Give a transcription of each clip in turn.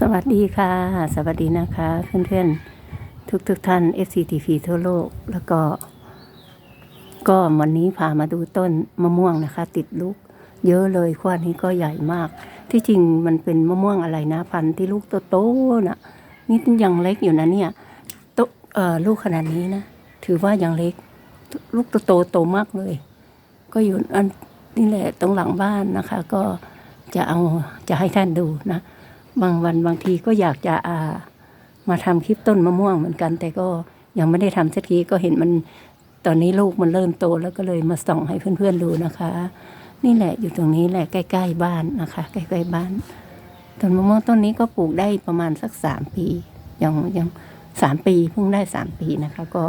สวัสดีค่ะ สวัสดีนะคะเพื่อนๆ ทุกทุกๆท่าน FCTV ทั่วโลก แล้วก็ ก็วันนี้พามาดูต้นมะม่วงนะคะ ติดลูก เยอะเลยขั้วนี้ก็ใหญ่มาก ที่จริงมันเป็นมะม่วงอะไรนะ พันธุ์ที่ลูกโตๆน่ะนี่ยังเล็กอยู่นะเนี่ยโตเอ่อลูกขนาดนี้นะ ถือว่ายังเล็ก ลูกโตๆโตมากเลย ก็อยู่อันนี่แหละตรงหลังบ้านนะคะ ก็จะเอาจะให้ท่านดูนะ บางวันบางทีก็อยากจะอ่ามาทำคลิปต้นมะม่วงเหมือนกัน แต่ก็ยังไม่ได้ทำสักทีก็เห็นมันตอนนี้ลูกมันเริ่มโตแล้วก็เลยมาส่องให้เพื่อนๆดูนะคะ นี่แหละอยู่ตรงนี้แหละใกล้ๆบ้านนะคะ ใกล้ๆบ้านต้นมะม่วงต้นนี้ก็ปลูกได้ประมาณสักสามปียังยังสามปีเพิ่งได้สามปีนะคะ ก็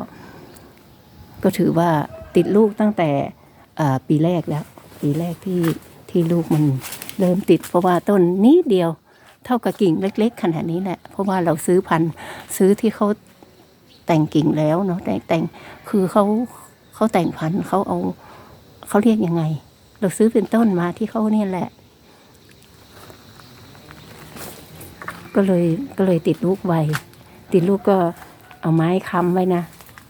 ก็ถือว่าติดลูกตั้งแต่ปีแรกแล้ว ปีแรกที่ที่ลูกมันเริ่มติดเพราะว่าต้นนี้เดียว เท่ากับกิ่งเล็ก ๆ ขนาดนี้แหละ เพราะว่าเราซื้อพันธุ์ซื้อที่เขาแต่งกิ่งแล้วเนาะแต่งแต่งคือเขาเขาแต่งพันธุ์เขาเอาเขาเรียกยังไง เราซื้อเป็นต้นมาที่เขาเนี่ยแหละ ก็เลยก็เลยติดลูกไวติดลูกก็เอาไม้ค้ำไว้นะ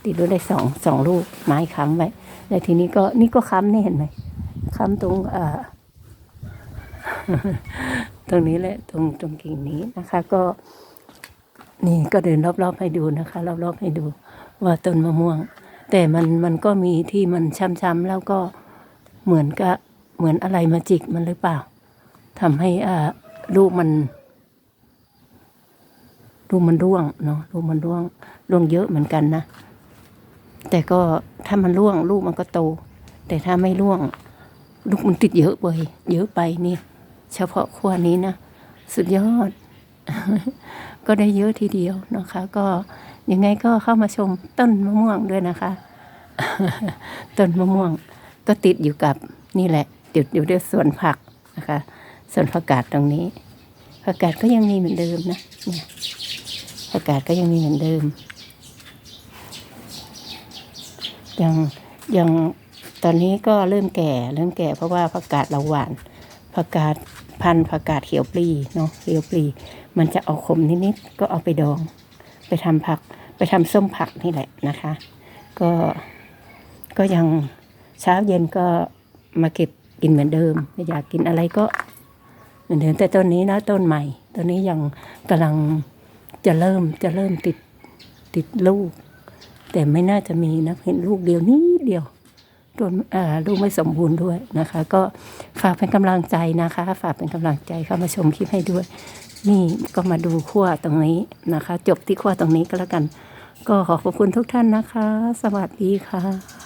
ติดลูกได้สองสองลูกไม้ค้ำไว้แล้วทีนี้ก็นี่ก็ค้ำนี่เห็นไหมค้ำตรงเอ่อ ตรงนี้แหละตรงตรงกิ่งนี้นะคะ ก็ นี่ก็เดินรอบๆให้ดูนะคะ รอบๆให้ดู ว่าต้นมะม่วง แต่มันมันก็มีที่มันช้ำๆแล้วก็เหมือนกับเหมือนอะไรมาจิกมันหรือเปล่าทำให้อ่าลูกมันลูกมันร่วงเนาะลูกมันร่วงร่วงเยอะเหมือนกันนะ แต่ก็ถ้ามันร่วงลูกมันก็โต แต่ถ้าไม่ร่วง ลูกมันติดเยอะไปเยอะไปนี่ เฉพาะขั้วนี้นะ สุดยอด ก็ได้เยอะทีเดียวนะคะ ก็ยังไงก็เข้ามาชมต้นมะม่วงด้วยนะคะ ต้นมะม่วงก็ติดอยู่กับนี่แหละติดอยู่ด้วยสวนผักนะคะสวนผักกาดตรงนี้ผักกาดก็ยังมีเหมือนเดิมนะเนี่ยผักกาดก็ยังมีเหมือนเดิม ยังยังตอนนี้ก็เริ่มแก่เริ่มแก่เพราะว่าผักกาดเราหวาน ผักกาดพันธุ์ผักกาดเขียวปลีเนาะเขียวปลีมันจะเอาขมนิดๆก็เอาไปดอง ไปทำผักไปทำส้มผักนี่แหละนะคะ ก็ก็ยังเช้าเย็นก็มาเก็บกินเหมือนเดิม อยากกินอะไรก็เหมือนเดิมแต่ต้นนี้นะต้นใหม่ต้นนี้ยังกำลังจะเริ่มจะเริ่มติดติดลูก แต่ไม่น่าจะมีนะเห็นลูกเดียวนิดเดียว ต้นอ่าลูกไม่สมบูรณ์ด้วยนะคะ ก็ฝากเป็นกำลังใจนะคะ ฝากเป็นกำลังใจเข้ามาชมคลิปให้ด้วย นี่ก็มาดูขั้วตรงนี้นะคะ จบที่ขั้วตรงนี้ก็แล้วกัน ก็ขอขอบคุณทุกท่านนะคะ สวัสดีค่ะ